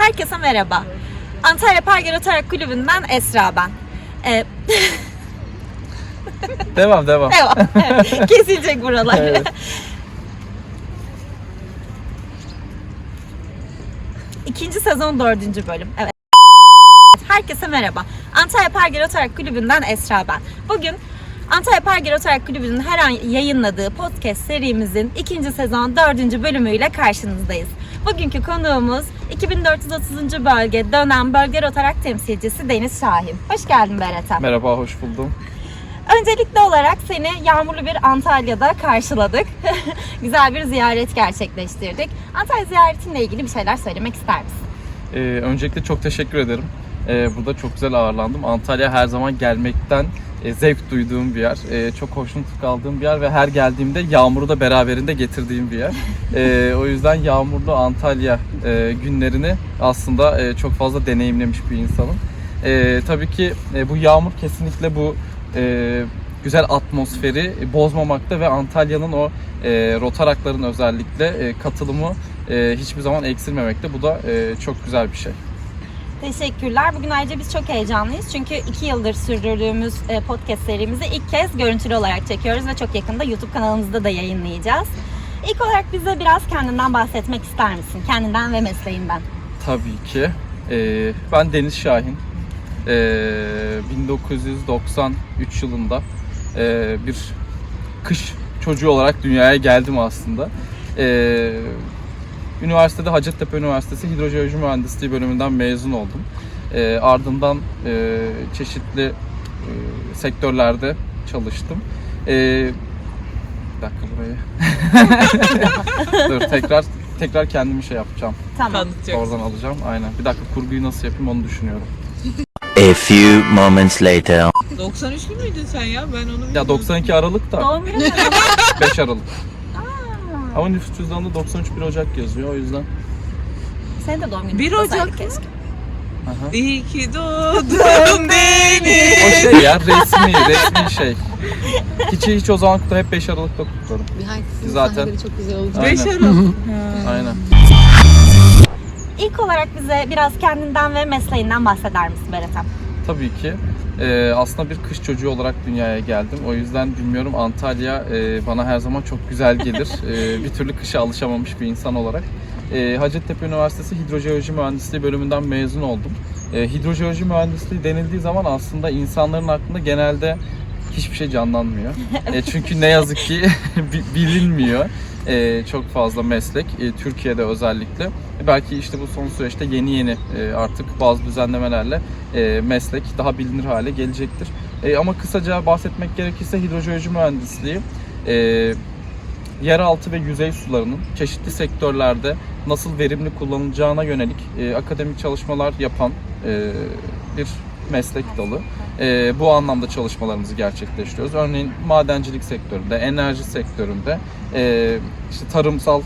Herkese merhaba. Antalya Parger Otarak Kulübü'nden Esra ben. Ee, Devam devam. devam. Evet, Kesilecek buralar. Evet. İkinci sezon dördüncü bölüm. Evet. Herkese merhaba. Antalya Parger Otarak Kulübü'nden Esra ben. Bugün Antalya Parger Otarak Kulübü'nün her an yayınladığı podcast serimizin ikinci sezon dördüncü bölümüyle karşınızdayız. Bugünkü konuğumuz 2430. bölge dönem bölge Rotarak temsilcisi Deniz Şahin. Hoş geldin Beret'em. Merhaba, hoş buldum. Öncelikli olarak seni yağmurlu bir Antalya'da karşıladık. Güzel bir ziyaret gerçekleştirdik. Antalya ziyaretinle ilgili bir şeyler söylemek ister misin? Ee, öncelikle çok teşekkür ederim. Ee, burada çok güzel ağırlandım. Antalya her zaman gelmekten e, zevk duyduğum bir yer. Ee, çok hoşnut kaldığım bir yer ve her geldiğimde yağmuru da beraberinde getirdiğim bir yer. Ee, o yüzden yağmurlu Antalya e, günlerini aslında e, çok fazla deneyimlemiş bir insanım. Ee, tabii ki e, bu yağmur kesinlikle bu e, güzel atmosferi bozmamakta ve Antalya'nın o e, rotarakların özellikle e, katılımı e, hiçbir zaman eksilmemekte. Bu da e, çok güzel bir şey. Teşekkürler. Bugün ayrıca biz çok heyecanlıyız. Çünkü iki yıldır sürdürdüğümüz e, podcast serimizi ilk kez görüntülü olarak çekiyoruz ve çok yakında YouTube kanalımızda da yayınlayacağız. İlk olarak bize biraz kendinden bahsetmek ister misin? Kendinden ve mesleğinden. Tabii ki. E, ben Deniz Şahin. E, 1993 yılında e, bir kış çocuğu olarak dünyaya geldim aslında. E, üniversitede Hacettepe Üniversitesi Hidrojeoloji Mühendisliği bölümünden mezun oldum. E, ardından e, çeşitli e, sektörlerde çalıştım. E, bir dakika burayı. Dur tekrar tekrar kendimi şey yapacağım. Tamam. Oradan alacağım. Aynen. Bir dakika kurguyu nasıl yapayım onu düşünüyorum. A few moments later. 93'lü müydün sen ya? Ben onu Ya bilmiyorum. 92 Aralık da Doğum günü mü? 5 Aralık. Ama nüfus cüzdanında 93 1 Ocak yazıyor o yüzden. Senin de doğum günün. Bir kutlasaydık Ocak mı? keşke. Aha. İyi ki doğdun beni. O şey ya resmi resmi şey. Hiç hiç o zaman kutla hep 5 Aralık'ta kutlarım. Herkesin Zaten. sahneleri çok güzel olacak. Aynen. 5 Aralık. Aynen. İlk olarak bize biraz kendinden ve mesleğinden bahseder misin Beret'em? Tabii ki. Ee, aslında bir kış çocuğu olarak dünyaya geldim. O yüzden bilmiyorum Antalya e, bana her zaman çok güzel gelir. Ee, bir türlü kışa alışamamış bir insan olarak. Ee, Hacettepe Üniversitesi Hidrojeoloji Mühendisliği bölümünden mezun oldum. Ee, hidrojeoloji mühendisliği denildiği zaman aslında insanların aklında genelde hiçbir şey canlanmıyor. E, çünkü ne yazık ki bi- bilinmiyor e, çok fazla meslek e, Türkiye'de özellikle. E, belki işte bu son süreçte yeni yeni e, artık bazı düzenlemelerle e, meslek daha bilinir hale gelecektir. E, ama kısaca bahsetmek gerekirse hidrojeoloji mühendisliği e, yeraltı ve yüzey sularının çeşitli sektörlerde nasıl verimli kullanılacağına yönelik e, akademik çalışmalar yapan e, bir meslek dalı. E, bu anlamda çalışmalarımızı gerçekleştiriyoruz. Örneğin madencilik sektöründe, enerji sektöründe, e, işte tarımsal e,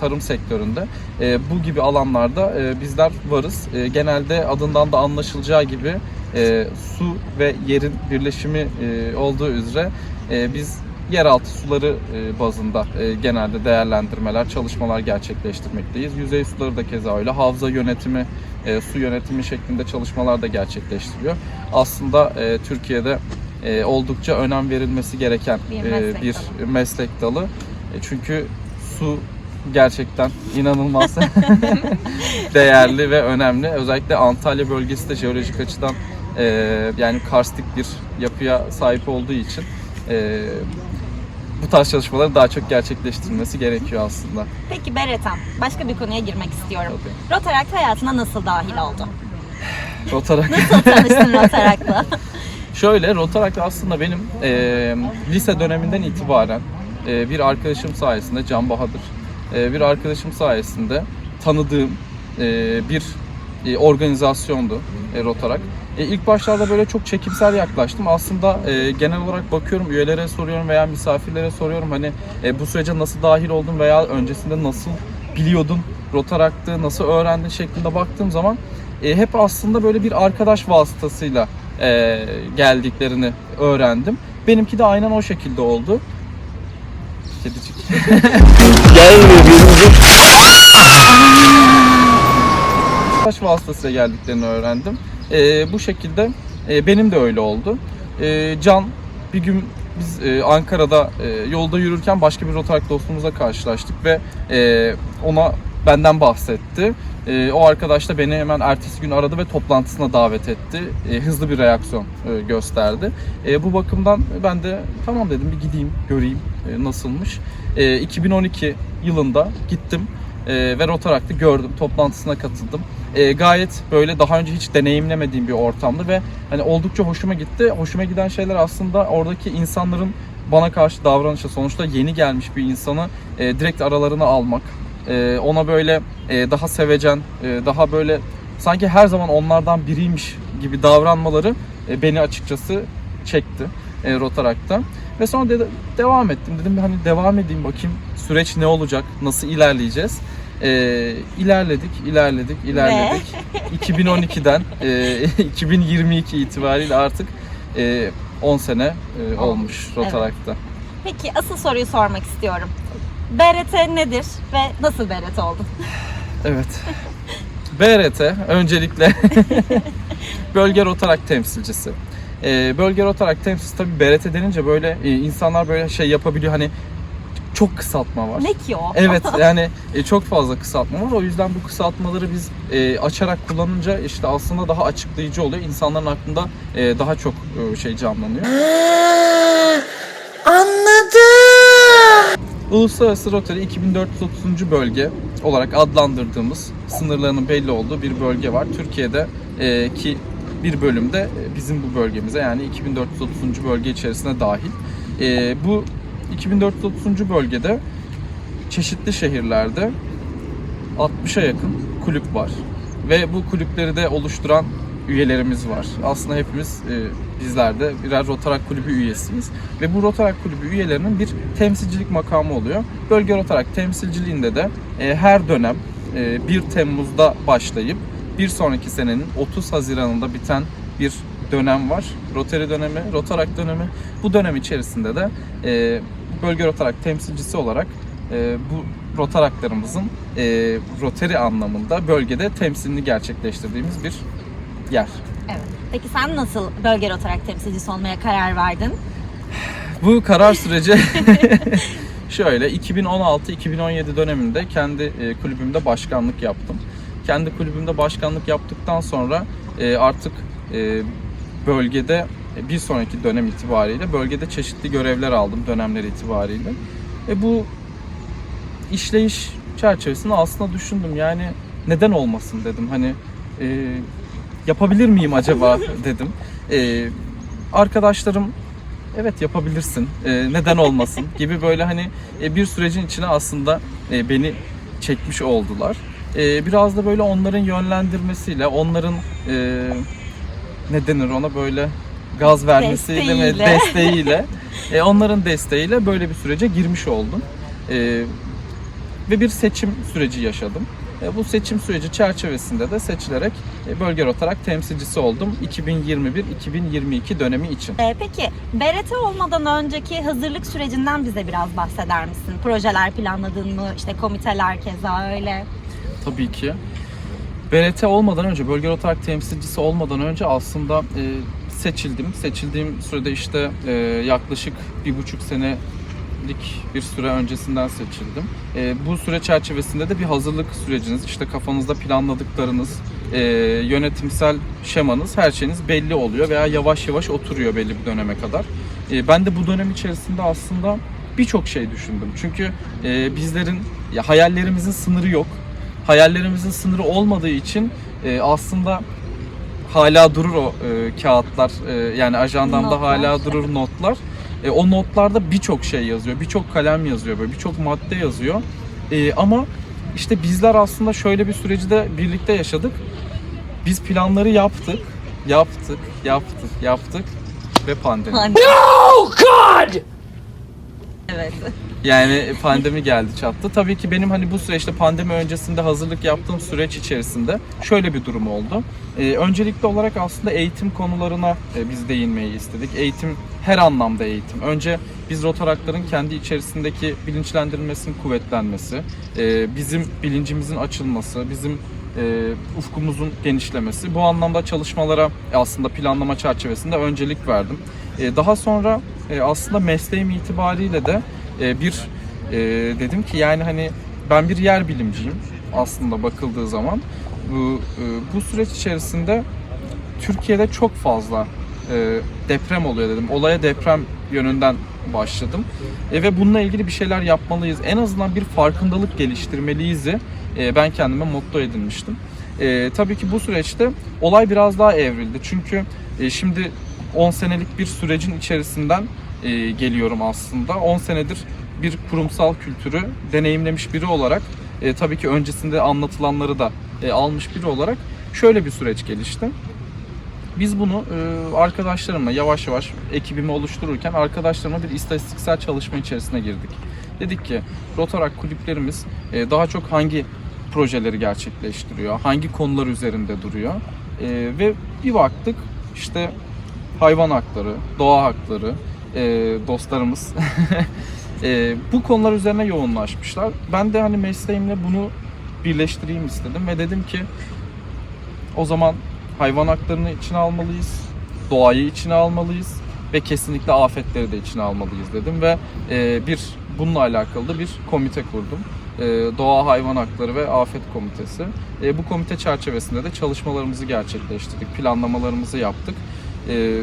tarım sektöründe e, bu gibi alanlarda e, bizler varız. E, genelde adından da anlaşılacağı gibi e, su ve yerin birleşimi e, olduğu üzere e, biz yeraltı suları e, bazında e, genelde değerlendirmeler, çalışmalar gerçekleştirmekteyiz. Yüzey suları da keza öyle. Havza yönetimi, e, su yönetimi şeklinde çalışmalar da gerçekleştiriyor. Aslında Türkiye'de oldukça önem verilmesi gereken Bir meslek bir dalı. meslek dalı. Çünkü su gerçekten inanılmaz değerli ve önemli. Özellikle Antalya bölgesi de jeolojik açıdan yani karstik bir yapıya sahip olduğu için e, bu tarz çalışmaları daha çok gerçekleştirilmesi gerekiyor aslında. Peki Beret'em, başka bir konuya girmek istiyorum. Tabii. Rotaract hayatına nasıl dahil oldu? Rotarak. Nasıl tanıştın Rotaract'la? Şöyle Rotaract aslında benim e, lise döneminden itibaren e, bir arkadaşım sayesinde Can Bahadır e, bir arkadaşım sayesinde tanıdığım e, bir e, organizasyondu e, Rotaract. E, ilk başlarda böyle çok çekimsel yaklaştım. Aslında e, genel olarak bakıyorum üyelere soruyorum veya misafirlere soruyorum hani e, bu sürece nasıl dahil oldun veya öncesinde nasıl biliyordun Rotaract'ı nasıl öğrendin şeklinde baktığım zaman e, hep aslında böyle bir arkadaş vasıtasıyla e, geldiklerini öğrendim. Benimki de aynen o şekilde oldu. Kedicik. Gelmiyor Arkadaş vasıtasıyla geldiklerini öğrendim. E, bu şekilde e, benim de öyle oldu. E, Can bir gün biz e, Ankara'da e, yolda yürürken başka bir Rotaract dostumuzla karşılaştık ve e, ona benden bahsetti. E, o arkadaş da beni hemen ertesi gün aradı ve toplantısına davet etti. E, hızlı bir reaksiyon e, gösterdi. E, bu bakımdan ben de tamam dedim bir gideyim göreyim e, nasılmış. E, 2012 yılında gittim e, ve Rotaract'ı gördüm. Toplantısına katıldım. E, gayet böyle daha önce hiç deneyimlemediğim bir ortamdı ve hani oldukça hoşuma gitti. Hoşuma giden şeyler aslında oradaki insanların bana karşı davranışı. Sonuçta yeni gelmiş bir insanı e, direkt aralarına almak. E, ona böyle e, daha sevecen, e, daha böyle sanki her zaman onlardan biriymiş gibi davranmaları e, beni açıkçası çekti e, Rotaract'ta. Ve sonra de, devam ettim. Dedim hani devam edeyim bakayım süreç ne olacak, nasıl ilerleyeceğiz. E, ilerledik, ilerledik, ilerledik. 2012'den e, 2022 itibariyle artık e, 10 sene e, olmuş Rotaract'ta. Peki asıl soruyu sormak istiyorum. BRT nedir ve nasıl BRT oldun? Evet. BRT öncelikle bölge rotarak temsilcisi. Ee, bölge rotarak temsilcisi tabii BRT denince böyle e, insanlar böyle şey yapabiliyor hani çok kısaltma var. Ne ki o? Evet yani e, çok fazla kısaltma var. O yüzden bu kısaltmaları biz e, açarak kullanınca işte aslında daha açıklayıcı oluyor. İnsanların aklında e, daha çok e, şey canlanıyor. Uluslararası Rotary 2430. bölge olarak adlandırdığımız sınırlarının belli olduğu bir bölge var. Türkiye'de e, ki bir bölümde e, bizim bu bölgemize yani 2430. bölge içerisine dahil. E, bu 2430. bölgede çeşitli şehirlerde 60'a yakın kulüp var. Ve bu kulüpleri de oluşturan üyelerimiz var. Aslında hepimiz e, bizler de birer Rotarak Kulübü üyesiyiz. Ve bu Rotarak Kulübü üyelerinin bir temsilcilik makamı oluyor. Bölge Rotarak temsilciliğinde de e, her dönem e, 1 Temmuz'da başlayıp bir sonraki senenin 30 Haziran'ında biten bir dönem var. Rotary dönemi, Rotarak dönemi. Bu dönem içerisinde de e, bölge Rotarak temsilcisi olarak e, bu Rotaraklarımızın e, Rotary anlamında bölgede temsilini gerçekleştirdiğimiz bir yer. Evet. Peki sen nasıl bölge olarak temsilcisi olmaya karar verdin? Bu karar süreci şöyle 2016-2017 döneminde kendi e, kulübümde başkanlık yaptım. Kendi kulübümde başkanlık yaptıktan sonra e, artık e, bölgede e, bir sonraki dönem itibariyle bölgede çeşitli görevler aldım dönemler itibariyle. Ve bu işleyiş çerçevesinde aslında düşündüm yani neden olmasın dedim hani e, yapabilir miyim acaba dedim. E, arkadaşlarım evet yapabilirsin e, neden olmasın gibi böyle hani e, bir sürecin içine aslında e, beni çekmiş oldular. E, biraz da böyle onların yönlendirmesiyle onların e, ne denir ona böyle gaz vermesiyle mi Desteğiyle. desteğiyle e, onların desteğiyle böyle bir sürece girmiş oldum. E, ve bir seçim süreci yaşadım. E, Bu seçim süreci çerçevesinde de seçilerek e, bölge olarak temsilcisi oldum 2021-2022 dönemi için. Ee, peki BRT olmadan önceki hazırlık sürecinden bize biraz bahseder misin? Projeler planladın mı? İşte komiteler keza öyle. Tabii ki. BRT olmadan önce, bölge olarak temsilcisi olmadan önce aslında e, seçildim. Seçildiğim sürede işte e, yaklaşık bir buçuk senelik bir süre öncesinden seçildim. E, bu süre çerçevesinde de bir hazırlık süreciniz, işte kafanızda planladıklarınız, e, yönetimsel şemanız, her şeyiniz belli oluyor veya yavaş yavaş oturuyor belli bir döneme kadar. E, ben de bu dönem içerisinde aslında birçok şey düşündüm. Çünkü e, bizlerin ya hayallerimizin sınırı yok hayallerimizin sınırı olmadığı için e, aslında hala durur o e, kağıtlar e, yani ajandamda Notlar. hala durur notlar. E, o notlarda birçok şey yazıyor, birçok kalem yazıyor, böyle birçok madde yazıyor. E, ama işte bizler aslında şöyle bir süreci de birlikte yaşadık. Biz planları yaptık, yaptık, yaptık, yaptık ve pandemi. Evet. Yani pandemi geldi çattı. Tabii ki benim hani bu süreçte pandemi öncesinde hazırlık yaptığım süreç içerisinde şöyle bir durum oldu. Ee, öncelikli olarak aslında eğitim konularına e, biz değinmeyi istedik. Eğitim her anlamda eğitim. Önce biz rotarakların kendi içerisindeki bilinçlendirilmesinin kuvvetlenmesi, e, bizim bilincimizin açılması, bizim e, ufkumuzun genişlemesi. Bu anlamda çalışmalara aslında planlama çerçevesinde öncelik verdim. E, daha sonra e, aslında mesleğim itibariyle de e, bir dedim ki yani hani ben bir yer bilimciyim aslında bakıldığı zaman. Bu, bu süreç içerisinde Türkiye'de çok fazla deprem oluyor dedim. Olaya deprem yönünden başladım. Ve bununla ilgili bir şeyler yapmalıyız. En azından bir farkındalık geliştirmeliyiz'i e, ben kendime motto edinmiştim. E, tabii ki bu süreçte olay biraz daha evrildi. Çünkü e, şimdi 10 senelik bir sürecin içerisinden e, geliyorum aslında. 10 senedir bir kurumsal kültürü deneyimlemiş biri olarak e, tabii ki öncesinde anlatılanları da e, almış biri olarak şöyle bir süreç gelişti. Biz bunu e, arkadaşlarımla yavaş yavaş ekibimi oluştururken arkadaşlarımla bir istatistiksel çalışma içerisine girdik. Dedik ki Rotarak kulüplerimiz e, daha çok hangi projeleri gerçekleştiriyor, hangi konular üzerinde duruyor E, ve bir baktık işte hayvan hakları, doğa hakları, e, dostlarımız e, bu konular üzerine yoğunlaşmışlar. Ben de hani mesleğimle bunu birleştireyim istedim ve dedim ki o zaman hayvan haklarını içine almalıyız, doğayı içine almalıyız ve kesinlikle afetleri de içine almalıyız dedim ve e, bir bununla alakalı da bir komite kurdum. E, Doğa Hayvan Hakları ve Afet Komitesi. E, bu komite çerçevesinde de çalışmalarımızı gerçekleştirdik, planlamalarımızı yaptık. E,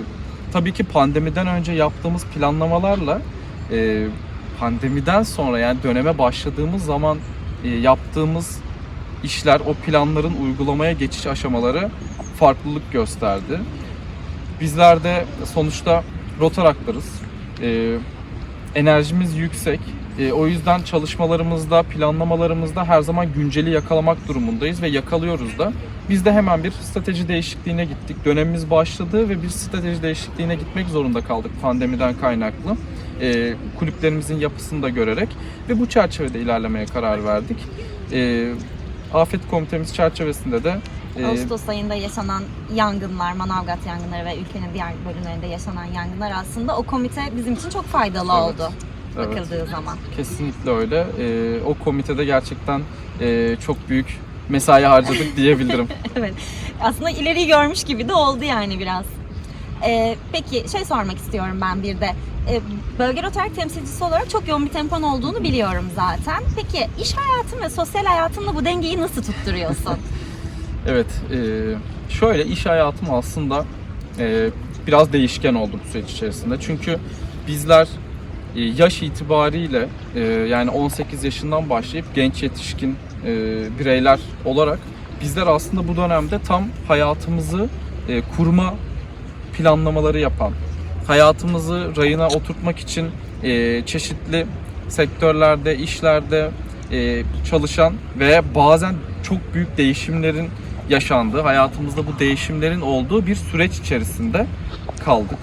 tabii ki pandemiden önce yaptığımız planlamalarla e, pandemiden sonra yani döneme başladığımız zaman e, yaptığımız işler, o planların uygulamaya geçiş aşamaları farklılık gösterdi. Bizler de sonuçta rotaraklarız. E, enerjimiz yüksek. E, o yüzden çalışmalarımızda, planlamalarımızda her zaman günceli yakalamak durumundayız ve yakalıyoruz da. Biz de hemen bir strateji değişikliğine gittik. Dönemimiz başladı ve bir strateji değişikliğine gitmek zorunda kaldık pandemiden kaynaklı. E, kulüplerimizin yapısını da görerek ve bu çerçevede ilerlemeye karar verdik. E, Afet komitemiz çerçevesinde de e, Ağustos ayında yaşanan yangınlar, Manavgat yangınları ve ülkenin diğer bölümlerinde yaşanan yangınlar aslında o komite bizim için çok faydalı Evet, oldu evet. bakıldığı zaman. Kesinlikle öyle. Ee, o komitede gerçekten e, çok büyük mesai harcadık diyebilirim. evet. Aslında ileriyi görmüş gibi de oldu yani biraz. Ee, peki şey sormak istiyorum ben bir de. Ee, bölge Rotarak temsilcisi olarak çok yoğun bir tempon olduğunu biliyorum zaten. Peki iş hayatın ve sosyal hayatınla bu dengeyi nasıl tutturuyorsun? evet, e, şöyle iş hayatım aslında e, biraz değişken oldu bu süreç içerisinde. Çünkü bizler e, yaş itibariyle e, yani 18 yaşından başlayıp genç yetişkin e, bireyler olarak bizler aslında bu dönemde tam hayatımızı e, kurma planlamaları yapan, hayatımızı rayına oturtmak için e, çeşitli sektörlerde, işlerde e, çalışan ve bazen çok büyük değişimlerin yaşandığı, hayatımızda bu değişimlerin olduğu bir süreç içerisinde kaldık.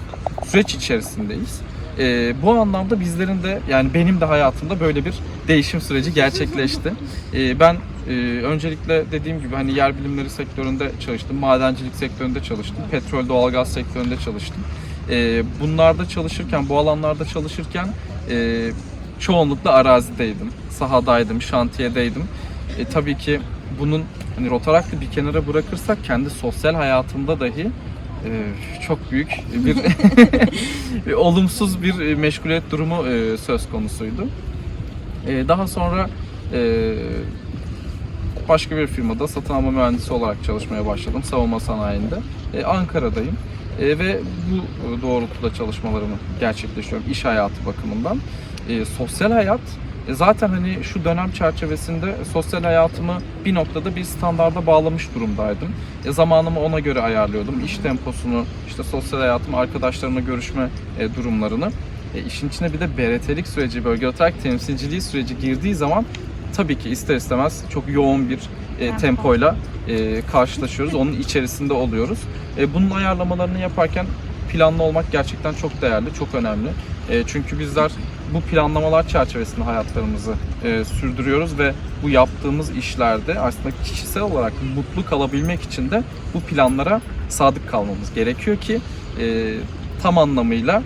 Süreç içerisindeyiz. E, bu anlamda bizlerin de yani benim de hayatımda böyle bir değişim süreci gerçekleşti. E, ben e, öncelikle dediğim gibi hani yer bilimleri sektöründe çalıştım, madencilik sektöründe çalıştım, petrol doğalgaz sektöründe çalıştım. E, bunlarda çalışırken, bu alanlarda çalışırken e, çoğunlukla arazideydim, sahadaydım, şantiyedeydim. E, tabii ki bunun hani rotaraklı bir kenara bırakırsak kendi sosyal hayatımda dahi çok büyük bir olumsuz bir meşguliyet durumu e, söz konusuydu. E, daha sonra e, başka bir firmada satın alma mühendisi olarak çalışmaya başladım savunma sanayinde. E, Ankara'dayım E, ve bu doğrultuda çalışmalarımı gerçekleştiriyorum iş hayatı bakımından. E, sosyal hayat e, zaten hani şu dönem çerçevesinde sosyal hayatımı bir noktada bir standarda bağlamış durumdaydım. E, zamanımı ona göre ayarlıyordum. İş temposunu, işte sosyal hayatımı, arkadaşlarımla görüşme e, durumlarını. E, işin içine bir de BRT'lik süreci, bölge olarak temsilciliği süreci girdiği zaman tabii ki ister istemez çok yoğun bir e, Tempo. tempoyla e, karşılaşıyoruz. Onun içerisinde oluyoruz. E, bunun ayarlamalarını yaparken planlı olmak gerçekten çok değerli, çok önemli. E, çünkü bizler bu planlamalar çerçevesinde hayatlarımızı e, sürdürüyoruz ve bu yaptığımız işlerde aslında kişisel olarak mutlu kalabilmek için de bu planlara sadık kalmamız gerekiyor ki e, tam anlamıyla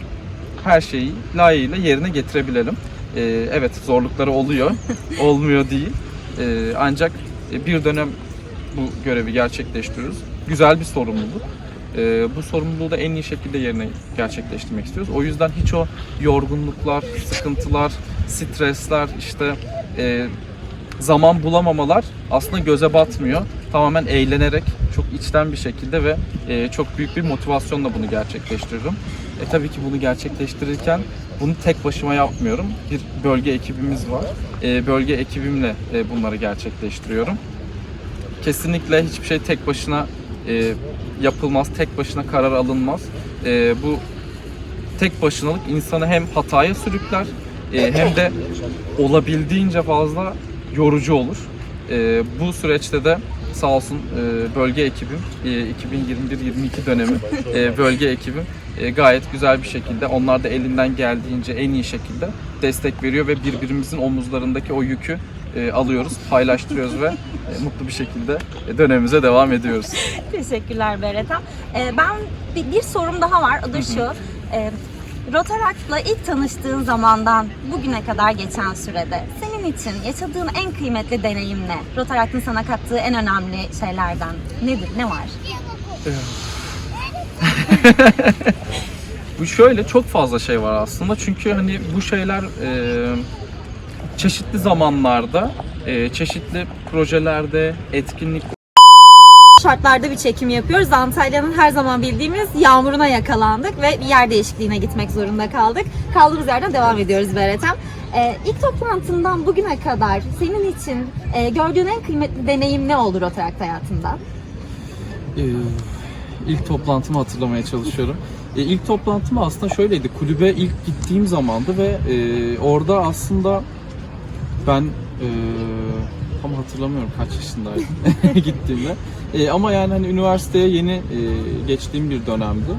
her şeyi layığıyla yerine getirebilelim. E, evet zorlukları oluyor, olmuyor değil. E, ancak bir dönem bu görevi gerçekleştiriyoruz. Güzel bir sorumluluk. Ee, bu sorumluluğu da en iyi şekilde yerine gerçekleştirmek istiyoruz. O yüzden hiç o yorgunluklar, sıkıntılar, stresler, işte e, zaman bulamamalar aslında göze batmıyor. Tamamen eğlenerek, çok içten bir şekilde ve e, çok büyük bir motivasyonla bunu gerçekleştiriyorum. E tabii ki bunu gerçekleştirirken bunu tek başıma yapmıyorum. Bir bölge ekibimiz var. E, bölge ekibimle e, bunları gerçekleştiriyorum. Kesinlikle hiçbir şey tek başına e, yapılmaz, tek başına karar alınmaz. E, bu tek başınalık insanı hem hataya sürükler e, hem de olabildiğince fazla yorucu olur. E, bu süreçte de sağ olsun e, bölge ekibim, e, 2021-22 dönemi e, bölge ekibim e, gayet güzel bir şekilde, onlar da elinden geldiğince en iyi şekilde destek veriyor ve birbirimizin omuzlarındaki o yükü e, alıyoruz, paylaştırıyoruz ve e, mutlu bir şekilde e, dönemimize devam ediyoruz. Teşekkürler Beretem. Ee, ben bir, bir sorum daha var. O da şu. Ee, Rotaract'la ilk tanıştığın zamandan bugüne kadar geçen sürede senin için yaşadığın en kıymetli deneyim ne? Rotaract'ın sana kattığı en önemli şeylerden nedir? Ne var? Bu şöyle çok fazla şey var aslında çünkü hani bu şeyler e, çeşitli zamanlarda, e, çeşitli projelerde, etkinlik şartlarda bir çekim yapıyoruz. Antalya'nın her zaman bildiğimiz yağmuruna yakalandık ve bir yer değişikliğine gitmek zorunda kaldık. Kaldığımız yerden devam ediyoruz Beretem. Ee, ilk toplantından bugüne kadar senin için e, gördüğün en kıymetli deneyim ne oldu Rotaract hayatında? Ee, ilk toplantımı hatırlamaya çalışıyorum. Ee, ilk toplantım aslında şöyleydi. Kulübe ilk gittiğim zamandı ve e, orada aslında ben e, tam hatırlamıyorum kaç yaşındaydım gittiğimde. E, ama yani hani üniversiteye yeni e, geçtiğim bir dönemdi.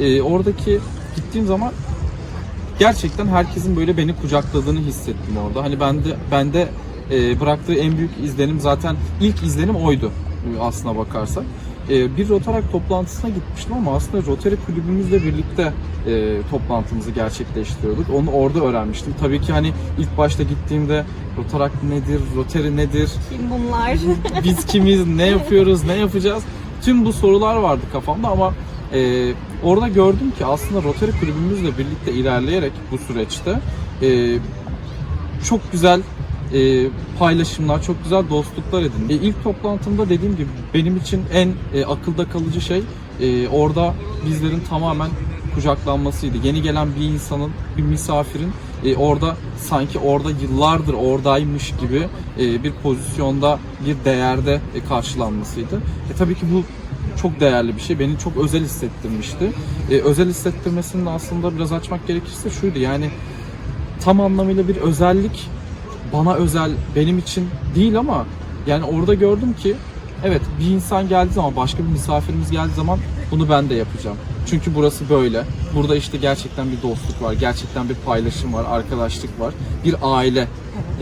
E, oradaki gittiğim zaman gerçekten herkesin böyle beni kucakladığını hissettim orada. Hani bende bende e, bıraktığı en büyük izlenim zaten ilk izlenim oydu aslına bakarsak. E, bir Rotaract toplantısına gitmiştim ama aslında Rotary kulübümüzle birlikte e, toplantımızı gerçekleştiriyorduk. Onu orada öğrenmiştim. Tabii ki hani ilk başta gittiğimde Rotaract nedir, Rotary nedir, Kim bunlar? biz kimiz, ne yapıyoruz, ne yapacağız? Tüm bu sorular vardı kafamda ama e, orada gördüm ki aslında Rotary kulübümüzle birlikte ilerleyerek bu süreçte e, çok güzel e, paylaşımlar, çok güzel dostluklar edindim. E, ilk toplantımda dediğim gibi benim için en e, akılda kalıcı şey e, orada bizlerin tamamen kucaklanmasıydı. Yeni gelen bir insanın, bir misafirin e, orada sanki orada yıllardır oradaymış gibi e, bir pozisyonda, bir değerde e, karşılanmasıydı. E, tabii ki bu çok değerli bir şey. Beni çok özel hissettirmişti. E, özel hissettirmesini aslında biraz açmak gerekirse şuydu yani tam anlamıyla bir özellik bana özel benim için değil ama yani orada gördüm ki evet bir insan geldiği zaman başka bir misafirimiz geldiği zaman bunu ben de yapacağım. Çünkü burası böyle. Burada işte gerçekten bir dostluk var, gerçekten bir paylaşım var, arkadaşlık var, bir aile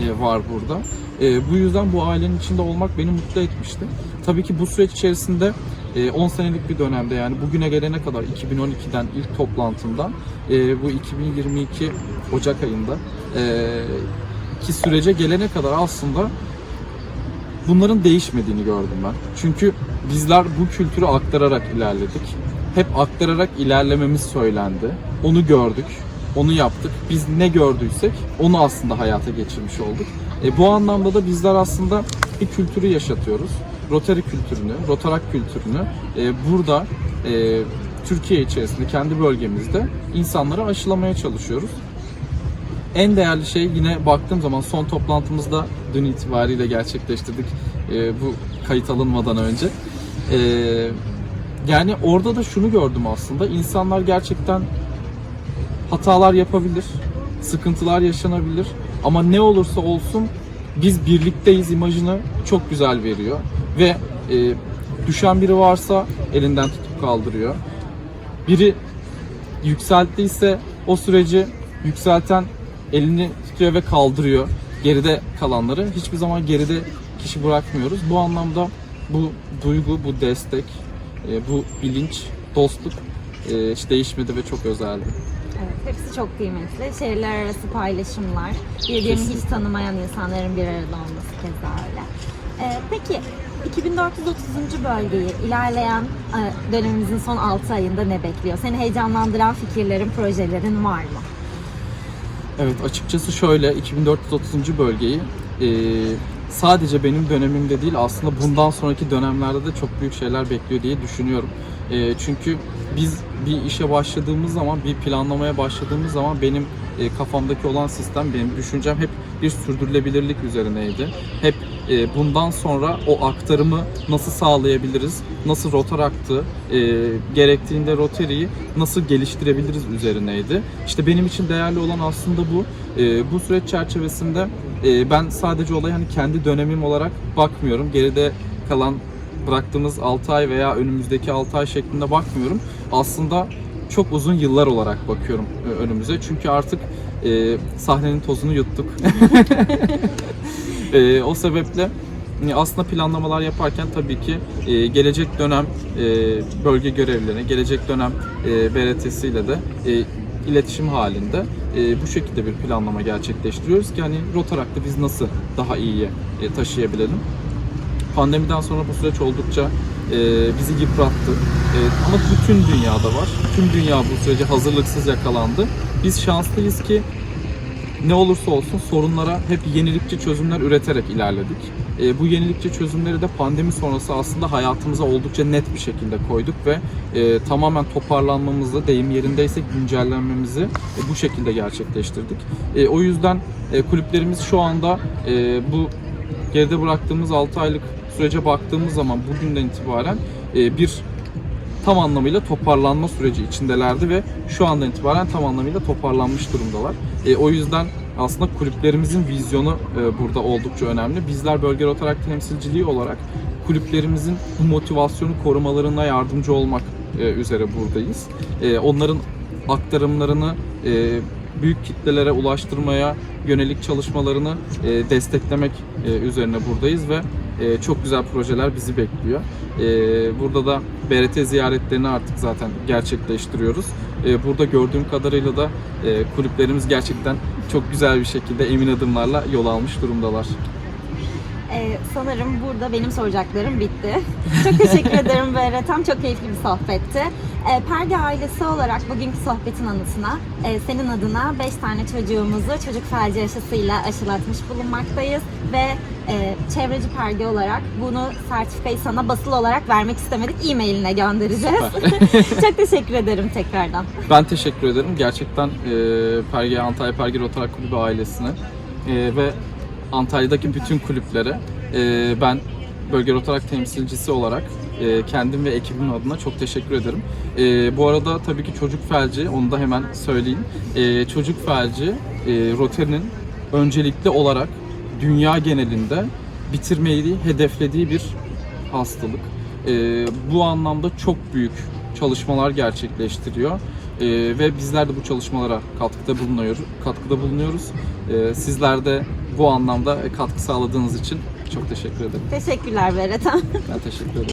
e, var burada. E, bu yüzden bu ailenin içinde olmak beni mutlu etmişti. Tabii ki bu süreç içerisinde e, 10 senelik bir dönemde yani bugüne gelene kadar 2012'den ilk toplantımdan e, bu 2022 Ocak ayında e, ki sürece gelene kadar aslında bunların değişmediğini gördüm ben. Çünkü bizler bu kültürü aktararak ilerledik. Hep aktararak ilerlememiz söylendi. Onu gördük, onu yaptık. Biz ne gördüysek onu aslında hayata geçirmiş olduk. E, bu anlamda da bizler aslında bir kültürü yaşatıyoruz. Rotary kültürünü, Rotarak kültürünü e, burada e, Türkiye içerisinde, kendi bölgemizde insanlara aşılamaya çalışıyoruz en değerli şey yine baktığım zaman son toplantımızda dün itibariyle gerçekleştirdik e, bu kayıt alınmadan önce. E, yani orada da şunu gördüm aslında insanlar gerçekten hatalar yapabilir, sıkıntılar yaşanabilir ama ne olursa olsun biz birlikteyiz imajını çok güzel veriyor ve e, düşen biri varsa elinden tutup kaldırıyor. Biri yükselttiyse o süreci yükselten elini tutuyor ve kaldırıyor. Geride kalanları hiçbir zaman geride kişi bırakmıyoruz. Bu anlamda bu duygu, bu destek, e, bu bilinç, dostluk e, hiç değişmedi ve çok özeldi. Evet, hepsi çok kıymetli. Şehirler arası paylaşımlar, birbirini hiç tanımayan insanların bir arada olması keza öyle. Ee, peki, 2430. bölgeyi ilerleyen e, dönemimizin son 6 ayında ne bekliyor? Seni heyecanlandıran fikirlerin, projelerin var mı? Evet açıkçası şöyle 2430. bölgeyi e, sadece benim dönemimde değil aslında bundan sonraki dönemlerde de çok büyük şeyler bekliyor diye düşünüyorum. E, çünkü biz bir işe başladığımız zaman, bir planlamaya başladığımız zaman benim e, kafamdaki olan sistem, benim düşüncem hep bir sürdürülebilirlik üzerineydi. Hep e, bundan sonra o aktarımı nasıl sağlayabiliriz, nasıl rotar aktı, e, gerektiğinde rotariyi nasıl geliştirebiliriz üzerineydi. İşte benim için değerli olan aslında bu. E, bu süreç çerçevesinde ben sadece olaya hani kendi dönemim olarak bakmıyorum. Geride kalan bıraktığımız 6 ay veya önümüzdeki 6 ay şeklinde bakmıyorum. Aslında çok uzun yıllar olarak bakıyorum e, önümüze. Çünkü artık e, sahnenin tozunu yuttuk. E, o sebeple e, aslında planlamalar yaparken tabii ki e, gelecek dönem e, bölge görevlilerine, gelecek dönem e, BRT'si ile de e, iletişim halinde e, bu şekilde bir planlama gerçekleştiriyoruz ki hani Rotarak'ta biz nasıl daha iyiye e, taşıyabilelim. Pandemiden sonra bu süreç oldukça e, bizi yıprattı. E, ama bütün dünyada var. Tüm dünya bu sürece hazırlıksız yakalandı. Biz şanslıyız ki ne olursa olsun sorunlara hep yenilikçi çözümler üreterek ilerledik. E, bu yenilikçi çözümleri de pandemi sonrası aslında hayatımıza oldukça net bir şekilde koyduk ve e, tamamen toparlanmamızı, deyim yerindeyse güncellenmemizi e, bu şekilde gerçekleştirdik. E, o yüzden e, kulüplerimiz şu anda e, bu geride bıraktığımız 6 aylık sürece baktığımız zaman bugünden itibaren e, bir tam anlamıyla toparlanma süreci içindelerdi ve şu andan itibaren tam anlamıyla toparlanmış durumdalar. E, o yüzden aslında kulüplerimizin vizyonu e, burada oldukça önemli. Bizler bölge Rotaract temsilciliği olarak kulüplerimizin bu motivasyonu korumalarına yardımcı olmak e, üzere buradayız. E, onların aktarımlarını e, büyük kitlelere ulaştırmaya yönelik çalışmalarını e, desteklemek e, üzerine buradayız ve e, çok güzel projeler bizi bekliyor. E, burada da BRT ziyaretlerini artık zaten gerçekleştiriyoruz. E, burada gördüğüm kadarıyla da e, kulüplerimiz gerçekten çok güzel bir şekilde emin adımlarla yol almış durumdalar. Ee, sanırım burada benim soracaklarım bitti. Çok teşekkür ederim Beretem. Çok keyifli bir sohbetti. Ee, Perge ailesi olarak bugünkü sohbetin anısına e, senin adına 5 tane çocuğumuzu çocuk felci aşısıyla aşılatmış bulunmaktayız ve e, çevreci Perge olarak bunu sertifikayı sana basılı olarak vermek istemedik. E-mailine göndereceğiz. Çok teşekkür ederim tekrardan. Ben teşekkür ederim. Gerçekten e, Perge, Antalya Perge Rotarak Kulübü ailesine e, ve Antalya'daki bütün kulüplere e, ben Bölge Rotarak temsilcisi olarak e, kendim ve ekibimin adına çok teşekkür ederim. E, bu arada tabii ki çocuk felci, onu da hemen söyleyeyim. E, çocuk felci e, Rotary'nin öncelikli olarak dünya genelinde bitirmeyi hedeflediği bir hastalık. E, bu anlamda çok büyük çalışmalar gerçekleştiriyor. E, ve bizler de bu çalışmalara katkıda bulunuyoruz. Katkıda bulunuyoruz. E, sizler de bu anlamda katkı sağladığınız için çok teşekkür ederim. Teşekkürler Beretem. Ben teşekkür ederim.